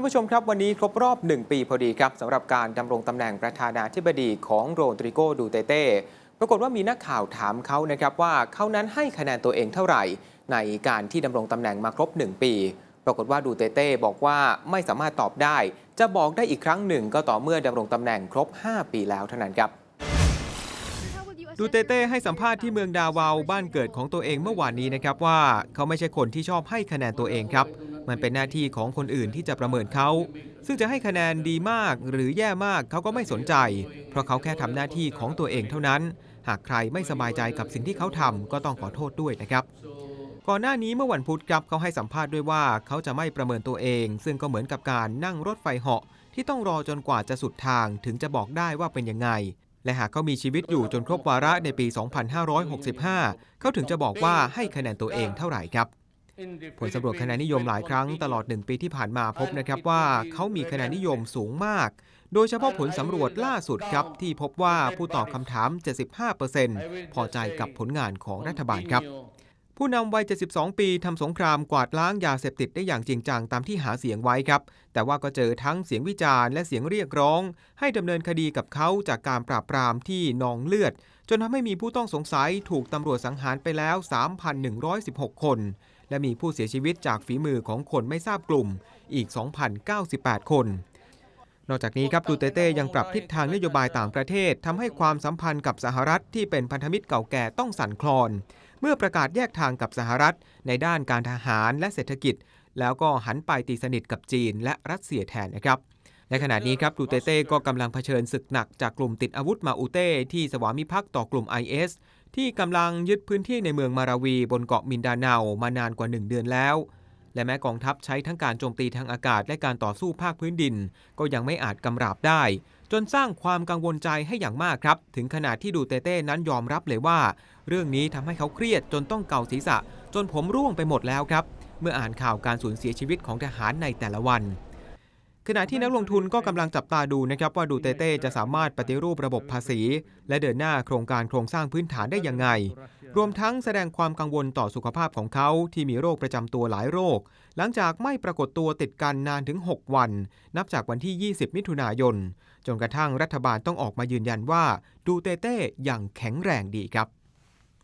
านผู้ชมครับวันนี้ครบรอบ 1 ปีพอดีครับสำหรับการดำรงตำแหน่งประธานาธิบดีของโรดริโกดูเตเต้ปรากฏว่ามีนักข่าวถามเขานะครับว่าเขานั้นให้คะแนนตัวเองเท่าไหร่ ในการที่ดำรงตำแหน่งมาครบ 1 ปี ปรากฏว่าดูเตเต้บอกว่าไม่สามารถตอบได้ จะบอกได้อีกครั้งหนึ่งก็ต่อเมื่อดำรงตำแหน่งครบ 5 ปีแล้วเท่านั้นครับดูเตเต้ให้สัมภาษณ์ที่เมืองดาวาวบ้านเกิดของตัวเองเมื่อวานนี้นะครับว่าเขาไม่ใช่คนที่ชอบให้คะแนนตัวเองครับ มันเป็นหน้าที่ของคนอื่นที่จะประเมินเขา ซึ่งจะให้คะแนนดีมากหรือแย่มากเขาก็ไม่สนใจ เพราะเขาแค่ทำหน้าที่ของตัวเองเท่านั้น หากใครไม่สบายใจกับสิ่งที่เขาทำก็ต้องขอโทษด้วยนะครับก่อนหน้านี้เมื่อวันพุธครับเขาให้สัมภาษณ์ด้วยว่าเขาจะไม่ประเมินตัวเอง ซึ่งก็เหมือนกับการนั่งรถไฟเหาะ ที่ต้องรอจนกว่าจะสุดทางถึงจะบอกได้ว่าเป็นยังไง และหากเขามีชีวิตอยู่จนครบวาระในปี 2565 เขาถึงจะบอกว่าให้คะแนนตัวเองเท่าไหร่ครับ ผลสำรวจคะแนนนิยมหลายครั้งตลอด 1 ปีที่ผ่านมาพบนะครับว่าเขามีคะแนนนิยมสูงมาก โดยเฉพาะผลสำรวจล่าสุดครับ ที่พบว่าผู้ตอบคำถาม 75%พอใจกับผลงานของรัฐบาลครับ ผู้นำวัย 72 ปีทำสงครามกวาดล้างยาเสพติดได้อย่างจริงจังตามที่หาเสียงไว้ครับ แต่ว่าก็เจอทั้งเสียงวิจารณ์และเสียงเรียกร้อง ให้ดำเนินคดีกับเขาจากการปราบปรามที่นองเลือด จนทำให้มีผู้ต้องสงสัยถูกตำรวจสังหารไปแล้ว 3,116 คน และมีผู้เสียชีวิตจากฝีมือของคนไม่ทราบกลุ่มอีก 2,098 คนนอกจากนี้ครับดูเตเต้ยังปรับทิศทางนโยบายต่างประเทศทำให้ความสัมพันธ์กับสหรัฐที่เป็นพันธมิตรเก่าแก่ต้องสั่นคลอน เมื่อประกาศแยกทางกับสหรัฐ ในด้านการทหารและเศรษฐกิจ แล้วก็หันไปตีสนิทกับจีนและรัสเซียแทนนะครับในขณะนี้ครับดูเตเต้ก็กำลังเผชิญศึกหนักจากกลุ่มติดอาวุธมาอูเต้ที่สวามิภักดิ์ต่อกลุ่ม IS ที่กำลังยึดพื้นที่ในเมืองมาราวีบนเกาะมินดาเนามานานกว่า 1 เดือนแล้ว และแม้กองทัพใช้ทั้งการโจมตีทางอากาศและการต่อสู้ภาคพื้นดิน ก็ยังไม่อาจกำราบได้ จนสร้างความกังวลใจให้อย่างมากครับ ถึงขนาดที่ดูเตเต้นั้นยอมรับเลยว่า เรื่องนี้ทำให้เขาเครียดจนต้องเกาศีรษะ จนผมร่วงไปหมดแล้วครับ เมื่ออ่านข่าวการสูญเสียชีวิตของทหารในแต่ละวันขณะที่นักลงทุนก็กำลังจับตาดูนะครับว่าดูเตเต้จะสามารถปฏิรูประบบภาษี และเดินหน้าโครงการโครงสร้างพื้นฐานได้ยังไง รวมทั้งแสดงความกังวลต่อสุขภาพของเขาที่มีโรคประจำตัวหลายโรค หลังจากไม่ปรากฏตัวติดกันนานถึง 6 วัน นับจากวันที่ 20 มิถุนายน จนกระทั่งรัฐบาลต้องออกมายืนยันว่า ดูเตเต้ยังแข็งแรงดีครับ